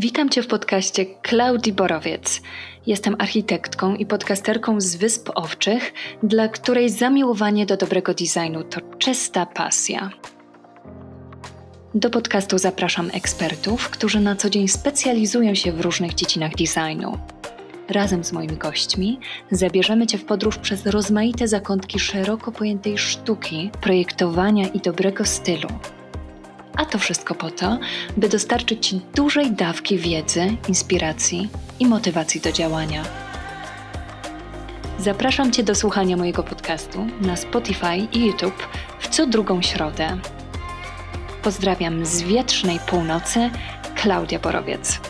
Witam Cię w podcaście Klaudii Borowiec. Jestem architektką i podcasterką z Wysp Owczych, dla której zamiłowanie do dobrego designu to czysta pasja. Do podcastu zapraszam ekspertów, którzy na co dzień specjalizują się w różnych dziedzinach designu. Razem z moimi gośćmi zabierzemy Cię w podróż przez rozmaite zakątki szeroko pojętej sztuki, projektowania i dobrego stylu. A to wszystko po to, by dostarczyć Ci dużej dawki wiedzy, inspiracji i motywacji do działania. Zapraszam Cię do słuchania mojego podcastu na Spotify i YouTube w co drugą środę. Pozdrawiam z wietrznej północy, Klaudia Borowiec.